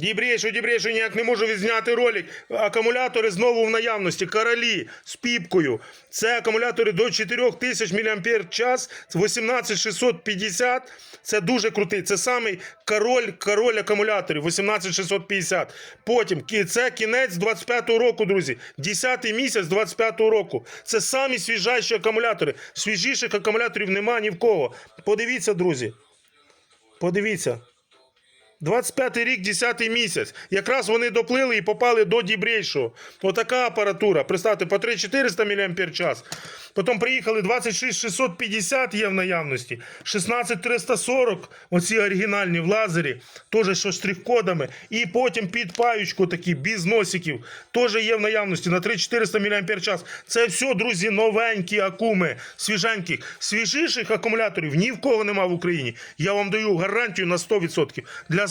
Дібрейшу, дібрейшу, ніяк не можу відзняти ролик. Акумулятори знову в наявності. Королі з піпкою. Це акумулятори до 4000 мАч, 18650. Це дуже крутий. Це самий король, король акумуляторів 18650. Потім це кінець 25-го року, друзі. 10 місяць 25-го року. Це самі свіжайші акумулятори. Свіжіших акумуляторів нема ні в кого. Подивіться, друзі. Подивіться. 25 рік, 10 місяць. Якраз вони доплили і попали до дібрейшого. Отака апаратура. Представте, по 3400 мАч. Потім приїхали 26650 є в наявності. 16340, оці оригінальні в лазері, теж що штрих-кодами. І потім під паючку такі, без носиків, теж є в наявності на 3400 мАч. Це все, друзі, новенькі акуми, свіженьких. Свіжіших акумуляторів ні в кого нема в Україні. Я вам даю гарантію на 100%. Для